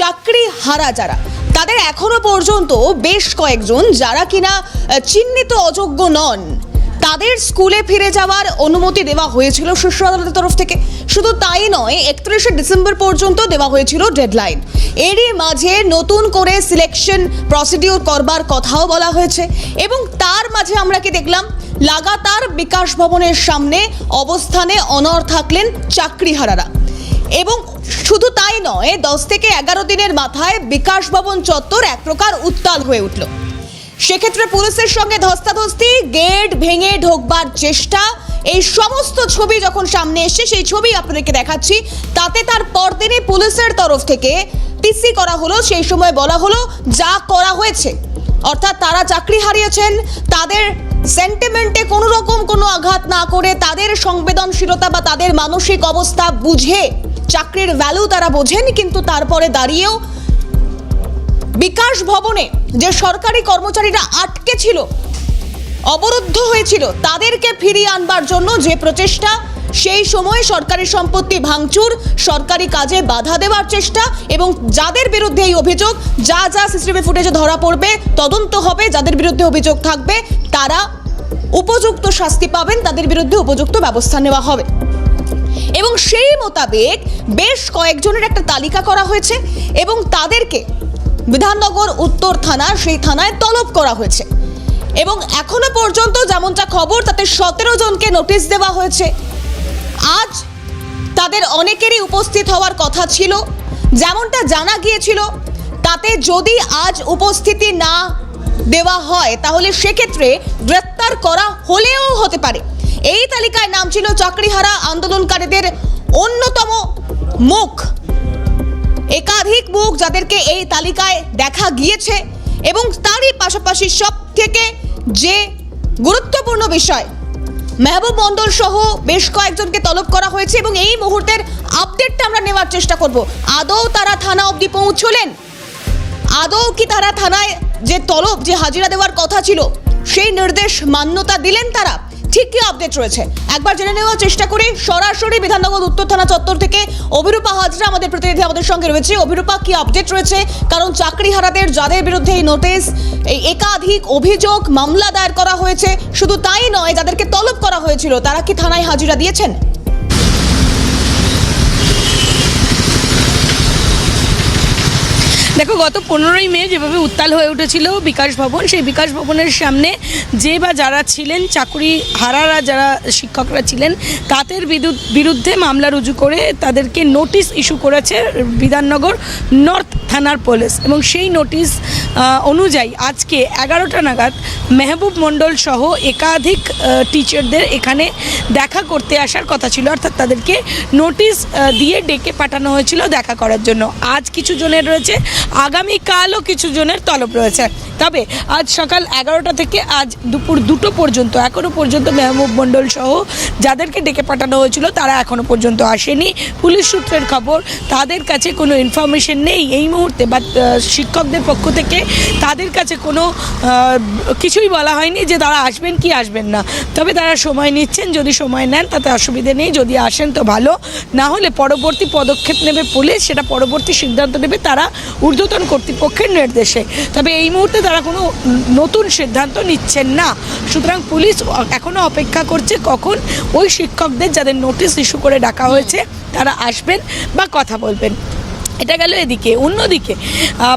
চাকরি হারা যারা, তাদের এখনও পর্যন্ত বেশ কয়েকজন যারা কিনা চিহ্নিত অযোগ্য নন, তাদের স্কুলে ফিরে যাওয়ার অনুমতি দেওয়া হয়েছিল শীর্ষ আদালতের তরফ থেকে। শুধু তাই নয়, একত্রিশে ডিসেম্বর পর্যন্ত দেওয়া হয়েছিল ডেডলাইন। এরই মাঝে নতুন করে সিলেকশন প্রসিডিউর করবার কথাও বলা হয়েছে এবং তার মাঝে আমরা কি দেখলাম, লাগাতার বিকাশ ভবনের সামনে অবস্থানে অনর থাকলেন চাকরিহারারা। এবং শুধু তাই নয়, দশ থেকে এগারো দিনের মাথায় বিকাশ ভবন চত্বর এক প্রকার উত্তাল হয়ে উঠল। সেক্ষেত্রে পুলিশের সঙ্গে ধস্তাধস্তি, গেট ভেঙে ঢোকবার চেষ্টা, এই সমস্ত ছবি যখন সামনে এসছে, সেই ছবি আপনাদেরকে দেখাচ্ছি। তাতে তার পরদিনই পুলিশের তরফ থেকে টিসি করা হলো, সেই সময় বলা হলো, যা করা হয়েছে। অর্থাৎ তারা চাকরি হারিয়েছেন, তাদের সেন্টিমেন্টে কোনো রকম কোনো আঘাত না করে তাদের সংবেদনশীলতা বা তাদের মানসিক অবস্থা বুঝে চাকরির ভ্যালু তারা বোঝেন, কিন্তু তারপরে দাঁড়িয়েও বিকাশ ভবনে যে সরকারি কর্মচারীরা আটকে ছিল, অবরুদ্ধ হয়েছিল, তাদেরকে ফিরিয়ে আনবার জন্য যে প্রচেষ্টা, সেই সময় সরকারি সম্পত্তি ভাঙচুর, সরকারি কাজে বাধা দেওয়ার চেষ্টা এবং যাদের বিরুদ্ধে এই অভিযোগ, যা যা সিসিটিভি ফুটেজে ধরা পড়বে, তদন্ত হবে, যাদের বিরুদ্ধে অভিযোগ থাকবে, তারা উপযুক্ত শাস্তি পাবেন, তাদের বিরুদ্ধে উপযুক্ত ব্যবস্থা নেওয়া হবে। এবং সেই মোতাবেক বেশ কয়েকজনের একটা তালিকা করা হয়েছে এবং তাদেরকে বিধাননগর উত্তর থানা, সেই থানায় তলব করা হয়েছে। এবং এখনও পর্যন্ত যেমনটা খবর, তাতে সতেরো জনকে নোটিশ দেওয়া হয়েছে। আজ তাদের অনেকেরই উপস্থিত হওয়ার কথা ছিল। যেমনটা জানা গিয়েছিল, তাতে যদি আজ উপস্থিতি না দেওয়া হয়, তাহলে সেক্ষেত্রে গ্রেপ্তার করা হলেও হতে পারে। এই তালিকায় নাম ছিল চাকরিহারা আন্দোলনকারীদের অন্যতম মুখ। একাধিক মুখ যাদেরকে এই তালিকায় দেখা গিয়েছে এবং তারই পাশাপাশি সব থেকে যে গুরুত্বপূর্ণ বিষয়, মেহবুব মণ্ডল সহ বেশ কয়েকজনকে তলব করা হয়েছে এবং এই মুহূর্তের আপডেটটা আমরা নেওয়ার চেষ্টা করব। আদৌ তারা থানা অবধি পৌঁছলেন? আদৌ কি তারা থানায় যে তলব, যে হাজিরা দেওয়ার কথা ছিল, সেই নির্দেশ মান্যতা দিলেন তারা? ঠিক কি আপডেট রয়েছে। একবার জেনে নেওয়ার চেষ্টা করি সরাসরি বিধাননগর উত্তর থানা চত্বর থেকে অভিরূপা হাজরা আমাদের প্রতিনিধি আমাদের সঙ্গে রয়েছে। অভিরূপা, কি আপডেট রয়েছে? কারণ চাকরি হারাদের যাদের বিরুদ্ধে এই নোটিশ এই একাধিক অভিযোগ, মামলা দায়ের করা হয়েছে, শুধু তাই নয়, যাদেরকে তলব করা হয়েছিল, তারা কি থানায় হাজিরা দিয়েছেন? দেখো, গত পনেরোই মে যেভাবে উত্তাল হয়ে উঠেছিল বিকাশ ভবন, সেই বিকাশ ভবনের সামনে যে বা যারা ছিলেন, চাকুরি হারারা যারা শিক্ষকরা ছিলেন, তাদের বিরুদ্ধে মামলা রুজু করে তাদেরকে নোটিশ ইস্যু করেছে বিধাননগর নর্থ থানার পুলিশ এবং সেই নোটিশ অনুযায়ী আজকে এগারোটা নাগাদ মেহবুব মণ্ডল সহ একাধিক টিচারদের এখানে দেখা করতে আসার কথা ছিল। অর্থাৎ তাদেরকে নোটিশ দিয়ে ডেকে পাঠানো হয়েছিল দেখা করার জন্য। আজ কিছু জনের রয়েছে। আগামীকালও কিছু জনের তলব রয়েছে। তবে আজ সকাল এগারোটা থেকে আজ দুপুর দুটো পর্যন্ত এখনও পর্যন্ত মেহবুব মণ্ডল সহ যাদেরকে ডেকে পাঠানো হয়েছিল, তারা এখনও পর্যন্ত আসেনি। পুলিশ সূত্রের খবর, তাদের কাছে কোনো ইনফরমেশন নেই এই মুহূর্তে বা শিক্ষকদের পক্ষ থেকে তাদের কাছে কোনো কিছুই বলা হয়নি যে তারা আসবেন কি আসবেন না। তবে তারা সময় নিচ্ছেন, যদি সময় নেন তাতে অসুবিধে নেই, যদি আসেন তো ভালো। না হলে পরবর্তী পদক্ষেপ নেবে পুলিশ, সেটা পরবর্তী সিদ্ধান্ত নেবে তারা। ঊর্ধ্বতন কর্তৃপক্ষের নির্দেশে। তবে এই মুহূর্তে তারা কোনো নতুন সিদ্ধান্ত নিচ্ছেন না। সুতরাং পুলিশ এখনও অপেক্ষা করছে কখন ওই শিক্ষকদের যাদের নোটিশ ইস্যু করে ডাকা হয়েছে তারা আসবেন বা কথা বলবেন। এটা গেল এদিকে। অন্যদিকে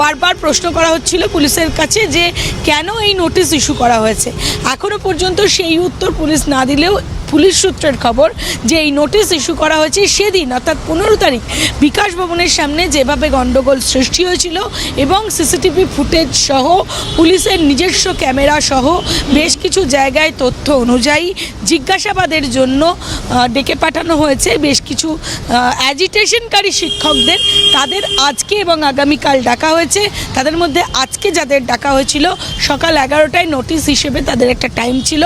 বারবার প্রশ্ন করা হচ্ছিল পুলিশের কাছে যে কেন এই নোটিশ ইস্যু করা হয়েছে? এখনও পর্যন্ত সেই উত্তর পুলিশ না দিলেও পুলিশ সূত্রের খবর যে এই নোটিশ ইস্যু করা হয়েছে সেদিন, অর্থাৎ পনেরো তারিখ, বিকাশ ভবনের সামনে যেভাবে গণ্ডগোল সৃষ্টি হয়েছিল এবং সিসিটিভি ফুটেজ সহ পুলিশের নিজস্ব ক্যামেরা সহ বেশ কিছু জায়গায় তথ্য অনুযায়ী জিজ্ঞাসাবাদের জন্য ডেকে পাঠানো হয়েছে। বেশ কিছু অ্যাজিটেশনকারী শিক্ষকদের, তাদের আজকে এবং আগামীকাল ডাকা হয়েছে। তাদের মধ্যে আজকে যাদের ডাকা হয়েছিল, সকাল এগারোটায় নোটিশ হিসেবে তাদের একটা টাইম ছিল।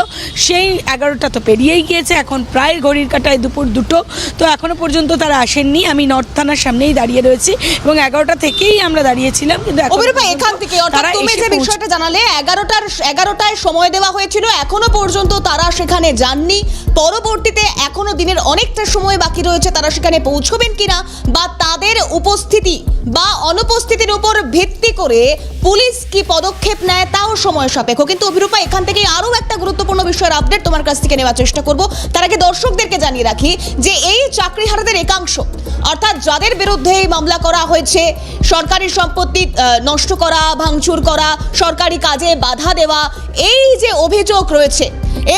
সেই এগারোটা তো পেরিয়েই গিয়েছে। গিয়েছে এখন প্রায় ঘড়ির কাটায় দুপুর দুটো। তো এখনও পর্যন্ত তারা আসেননি। আমি নর্থ থানার সামনেই দাঁড়িয়ে রয়েছি এবং এগারোটা থেকেই আমরা দাঁড়িয়েছিলাম কিন্তু এখনও থেকে অর্থাৎ তারা তুমি যে বিষয়টা জানালে এগারোটার এগারোটায় সময় দেওয়া হয়েছিল এখনও পর্যন্ত তারা সেখানে যাননি। পরবর্তীতে এখনও দিনের অনেকটা সময় বাকি রয়েছে তারা সেখানে পৌঁছবেন কিনা বা তাদের উপস্থিতি বা অনুপস্থিতির উপর ভিত্তি করে পুলিশ কি পদক্ষেপ নেয় তাও সময় সাপেক্ষ। কিন্তু অভিরূপা এখান থেকে আরও একটা গুরুত্বপূর্ণ বিষয়ের আপডেট তোমার কাছ থেকে নেওয়ার চেষ্টা করব। তার আগে দর্শকদেরকে জানিয়ে রাখি যে এই চাকরি চাকরিহারাদের একাংশ, অর্থাৎ যাদের বিরুদ্ধে এই মামলা করা হয়েছে, সরকারি সম্পত্তি নষ্ট করা, ভাঙচুর করা, সরকারি কাজে বাধা দেওয়া, এই যে অভিযোগ রয়েছে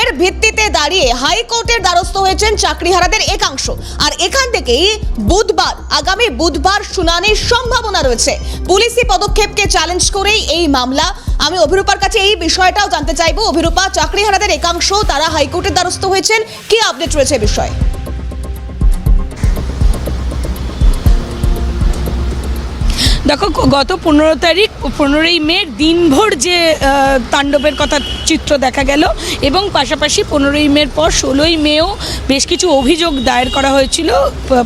এর ভিত্তিতে দাঁড়িয়ে হাইকোর্টের দ্বারস্থ হয়েছেন চাকরিহারাদের একাংশ। আর এখান থেকেই বুধবার, আগামী বুধবার শুনানির সম্ভাবনা রয়েছে। পুলিশি পদক্ষেপকে চ্যালেঞ্জ করেই এই মামলা। আমি অভিরূপার কাছে এই বিষয়টাও জানতে চাইব। অভিরূপা, চাকরিহারাদের একাংশ, তারা হাইকোর্টের দ্বারস্থ হয়েছেন। কি আপডেট রয়েছে বিষয়ে? দেখো, গত পনেরো তারিখ, পনেরোই মে দিনভর যে তাণ্ডবের কথা চিত্র দেখা গেল এবং পাশাপাশি পনেরোই মের পর ষোলোই মেও বেশ কিছু অভিযোগ দায়ের করা হয়েছিল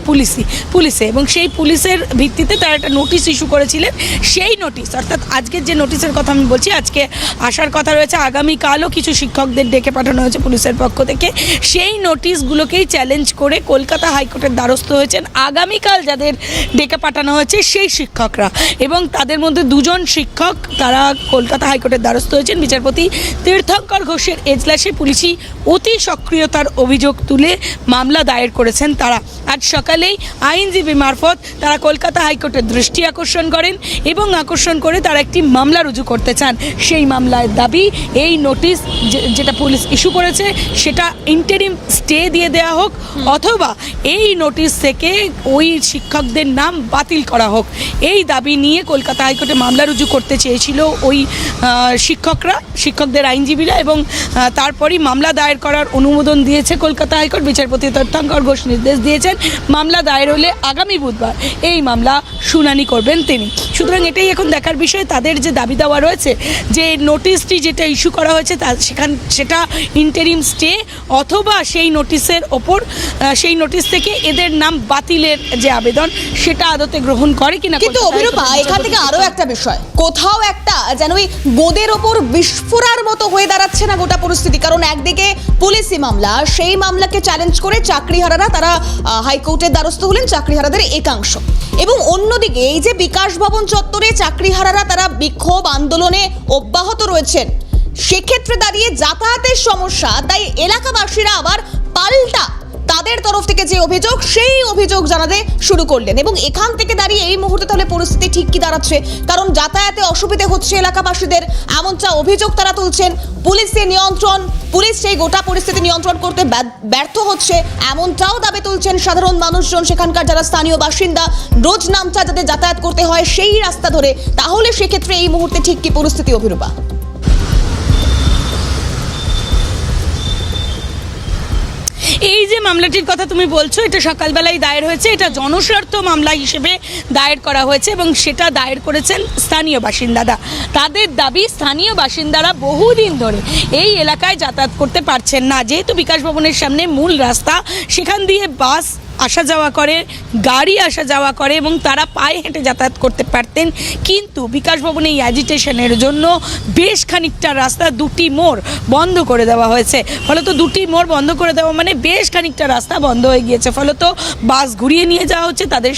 পুলিশি, পুলিশে এবং সেই পুলিশের ভিত্তিতে তারা একটা নোটিশ ইস্যু করেছিলেন। সেই নোটিশ, অর্থাৎ আজকের যে নোটিশের কথা আমি বলছি, আজকে আসার কথা রয়েছে, আগামীকালও কিছু শিক্ষকদের ডেকে পাঠানো হয়েছে পুলিশের পক্ষ থেকে। সেই নোটিশগুলোকেই চ্যালেঞ্জ করে কলকাতা হাইকোর্টের দ্বারস্থ হয়েছেন। আগামীকাল যাদের ডেকে পাঠানো হয়েছে, সেই শিক্ষকরা। এবং তাদের মধ্যে দুজন শিক্ষক, তারা কলকাতা হাইকোর্টের দ্বারস্থ হয়েছেন। বিচারপতি তীর্থঙ্কর ঘোষের এজলাসে পুলিশি অতি সক্রিয়তার অভিযোগ তুলে মামলা দায়ের করেছেন তারা। আজ সকালেই আইনজীবী মারফত তারা কলকাতা হাইকোর্টের দৃষ্টি আকর্ষণ করেন এবং আকর্ষণ করে তারা একটি মামলা রুজু করতে চান। সেই মামলার দাবি, এই নোটিশ যেটা পুলিশ ইস্যু করেছে, সেটা ইন্টারিম স্টে দিয়ে দেওয়া হোক অথবা এই নোটিশ থেকে ওই শিক্ষকদের নাম বাতিল করা হোক। এই দাবি নিয়ে কলকাতা হাইকোর্টে মামলা রুজু করতে চেয়েছিল ওই শিক্ষকরা শিক্ষকদের আইনজীবীরা এবং তারপরই মামলা দায়ের করার অনুমোদন দিয়েছে কলকাতা হাইকোর্ট। বিচারপতি তথ্যাঙ্কর ঘোষ নির্দেশ দিয়েছেন মামলা দায়ের হলে আগামী বুধবার এই মামলা শুনানি করবেন তিনি। সুতরাং এটাই এখন দেখার বিষয়। তাদের যে দাবি দেওয়া রয়েছে যে নোটিশটি যেটা ইস্যু করা হয়েছে তা সেখান সেটা ইন্টারিম স্টে অথবা সেই নোটিশের ওপর সেই নোটিশ থেকে এদের নাম বাতিলের যে আবেদন সেটা আদতে গ্রহণ করে কিনা কিন্তু অভিরূপা হাইকোর্টের এখান থেকে বিচারপতি আরও একটা বিষয়। কোথাও একটা যেন ওই গোদের ওপর বিস্ফোরার মতো হয়ে দাঁড়াচ্ছে না গোটা পরিস্থিতি। কারণ একদিকে পুলিশি মামলা, সেই মামলাকে চ্যালেঞ্জ করে চাকরিহারারা তারা হাইকোর্টের দ্বারস্থ হলেন চাকরিহারাদের একাংশ। এবং অন্যদিকে এই যে বিকাশ ভবন চত্বরে চাকরিহারারা তারা বিক্ষোভ আন্দোলনে অব্যাহত রয়েছেন, সেক্ষেত্রে দাঁড়িয়ে যাতায়াতের সমস্যা, তাই এলাকাবাসীরা আবার পাল্টা তাদের তরফ থেকে যে অভিযোগ, সেই অভিযোগ জানাতে শুরু করলেন। এবং এখান থেকে দাঁড়িয়ে এই মুহূর্তে তাহলে পরিস্থিতি ঠিক কি দাঁড়াচ্ছে? কারণ যাতায়াতে অসুবিধে হচ্ছে এলাকাবাসীদের, এমনটা অভিযোগ তারা তুলছেন। পুলিশের নিয়ন্ত্রণ, পুলিশ সেই গোটা পরিস্থিতি নিয়ন্ত্রণ করতে ব্যর্থ- ব্যর্থ হচ্ছে, এমনটাও দাবি তুলছেন সাধারণ মানুষজন, সেখানকার যারা স্থানীয় বাসিন্দা। রোজ নামচা যাদের যাতায়াত করতে হয় সেই রাস্তা ধরে। তাহলে সেক্ষেত্রে এই মুহূর্তে ঠিক কি পরিস্থিতি অভিরূপা? এই যে মামলাটির কথা তুমি বলছো, এটা সকালবেলায় দায়ের হয়েছে, এটা জনস্বার্থ মামলা হিসেবে দায়ের করা হয়েছে এবং সেটা দায়ের করেছেন স্থানীয় বাসিন্দারা। তাদের দাবি স্থানীয় বাসিন্দারা বহুদিন ধরে এই এলাকায় যাতায়াত করতে পারছেন না। যেহেতু বিকাশ ভবনের সামনে মূল রাস্তা, সেখান দিয়ে বাস আসা যাওয়া করে, গাড়ি আসা যাওয়া করে এবং তারা পায়ে হেঁটে যাতায়াত করতে পারতেন। কিন্তু বিকাশ ভবনে এই অ্যাজিটেশনের জন্য বেশ খানিকটা রাস্তা, দুটি মোড় বন্ধ করে দেওয়া হয়েছে। ফলত দুটি মোড় বন্ধ করে দেওয়া মানে বেশ খানিকটা রাস্তা বন্ধ হয়ে গিয়েছে। ফলত বাস ঘুরিয়ে নিয়ে যাওয়া হচ্ছে, তাদের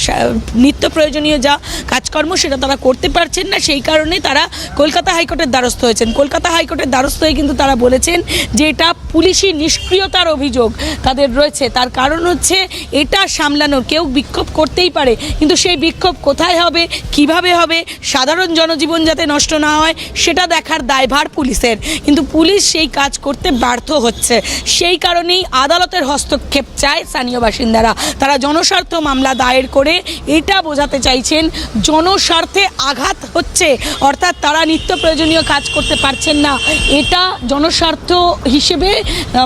নিত্য প্রয়োজনীয় যা কাজকর্ম সেটা তারা করতে পারছেন না। সেই কারণে তারা কলকাতা হাইকোর্টের দ্বারস্থ হয়েছেন। কলকাতা হাইকোর্টের দ্বারস্থ হয়ে কিন্তু তারা বলেছেন যে এটা পুলিশি নিষ্ক্রিয়তার অভিযোগ তাদের রয়েছে। তার কারণ হচ্ছে এটা সামলানোর কেউ বিক্ষোভ করতেই পারে, কিন্তু সেই বিক্ষোভ কোথায় হবে, কীভাবে হবে, সাধারণ জনজীবন যাতে নষ্ট না হয়, সেটা দেখার দায়ভার পুলিশের। কিন্তু পুলিশ সেই কাজ করতে ব্যর্থ হচ্ছে। সেই কারণেই আদালতের হস্তক্ষেপ চায় স্থানীয় বাসিন্দারা। তারা জনস্বার্থ মামলা দায়ের করে এটা বোঝাতে চাইছেন, জনস্বার্থে আঘাত হচ্ছে, অর্থাৎ তারা নিত্য প্রয়োজনীয় কাজ করতে পারছেন না। এটা জনস্বার্থ হিসেবে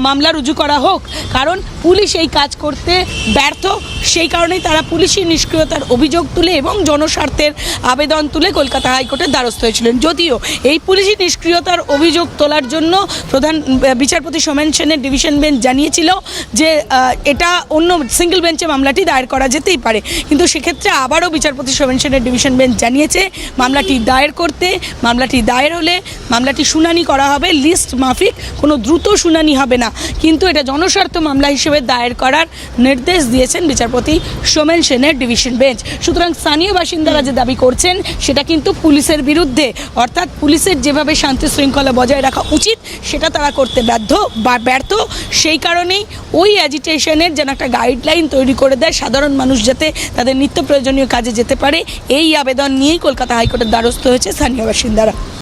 মামলা রুজু করা হোক। কারণ পুলিশ এই কাজ করতে ব্যর্থ। সেই কারণেই তারা পুলিশি নিষ্ক্রিয়তার অভিযোগ তুলে এবং জনস্বার্থের আবেদন তুলে কলকাতা হাইকোর্টের দ্বারস্থ হয়েছিলেন। যদিও এই পুলিশি নিষ্ক্রিয়তার অভিযোগ তোলার জন্য প্রধান বিচারপতি সোমেন সেনের ডিভিশন বেঞ্চ জানিয়েছিল যে এটা অন্য সিঙ্গেল বেঞ্চে মামলাটি দায়ের করা যেতেই পারে। কিন্তু সেক্ষেত্রে আবারও বিচারপতি সোমেন সেনের ডিভিশন বেঞ্চ জানিয়েছে, মামলাটি দায়ের করতে, মামলাটি দায়ের হলে মামলাটি শুনানি করা হবে, লিস্ট মাফিক, কোনো দ্রুত শুনানি হবে না। কিন্তু এটা জনস্বার্থ মামলা হিসেবে দায়ের করার নির্দেশ দিয়েছেন বিচারপতি সোমেন সেনের ডিভিশন বেঞ্চ। সুতরাং স্থানীয় বাসিন্দারা যে দাবি করছেন, সেটা কিন্তু পুলিশের বিরুদ্ধে। অর্থাৎ পুলিশের যেভাবে শান্তি শৃঙ্খলা বজায় রাখা উচিত, সেটা তারা করতে বাধ্য বা ব্যর্থ। সেই কারণেই ওই অ্যাজিটেশনের যেন একটা গাইডলাইন তৈরি করে দেয় সাধারণ মানুষ যাতে তাদের নিত্য প্রয়োজনীয় কাজে যেতে পারে। এই আবেদন নিয়েই কলকাতা হাইকোর্টের দ্বারস্থ হয়েছে স্থানীয় বাসিন্দারা।